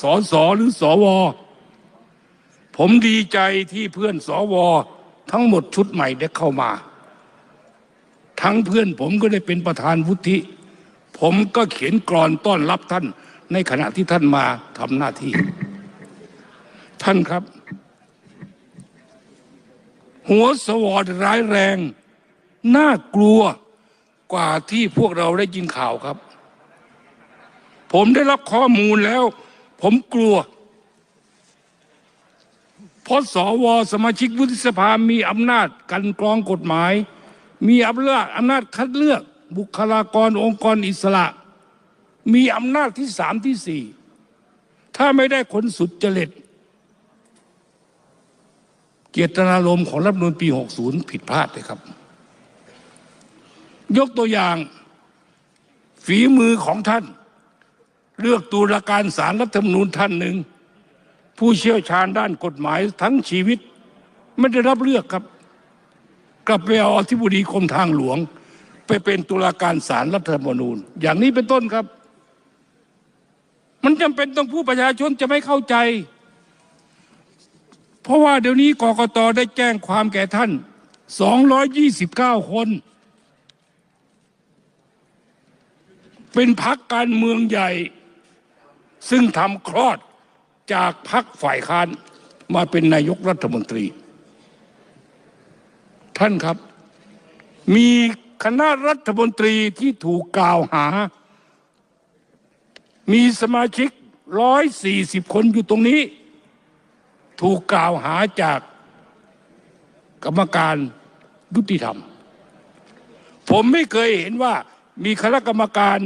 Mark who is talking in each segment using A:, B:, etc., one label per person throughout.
A: สอสอหรือสอวอผมดีใจที่เพื่อนสอวอทั้งหมดชุดใหม่ได้เข้ามา ทั้งเพื่อนผมก็ได้เป็นประธานวุฒิ ผมก็เขียนกรอนต้อนรับท่านในขณะที่ท่านมาทำหน้าที่ ท่านครับ หัวสวอดร้ายแรง น่ากลัวกว่าที่พวกเราได้ยินข่าวครับ ผมได้รับข้อมูลแล้ว ผมกลัวเพราะสวสมาชิกวุฒิสภามีอำนาจกันกรองกฎหมาย มีอำนาจอำนาจคัดเลือกบุคลากรองค์กรอิสระ มีอำนาจที่สามที่สี่ถ้าไม่ได้คนสุดจริตเจตนารมณ์ของรัฐธรรมนูลปี 60 ผิดพลาดเลยครับ ยกตัวอย่าง ฝีมือของท่าน เลือกตุลาการสารรัฐธรรมนูญท่านหนึ่ง ผู้เชี่ยวชาญด้านกฎหมายทั้งชีวิต ไม่ได้รับเลือกครับ กลับไปเอาอธิบดีกรมทางหลวง ไปเป็นตุลาการสารรัฐธรรมนูญ อย่างนี้เป็นต้นครับ มันจำเป็นต้องผู้ประชาชนจะไม่เข้าใจ เพราะว่าเดี๋ยวนี้กกตได้แจ้งความแก่ท่าน 229 คนเป็นพักการเมืองใหญ่ ซึ่งทำคลอดจากพักฝ่ายค้านมาเป็นนายกรัฐมนตรี ท่านครับ มีคณะรัฐมนตรีที่ถูกกล่าวหา มีสมาชิก140คนอยู่ตรงนี้ ถูกกล่าวหาจากกรรมการยุติธรรม ผมไม่เคยเห็นว่ามีคณะกรรมการ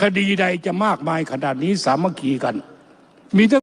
A: คดีใดจะมากมายขนาดนี้สามัคคีกัน มีทั้ง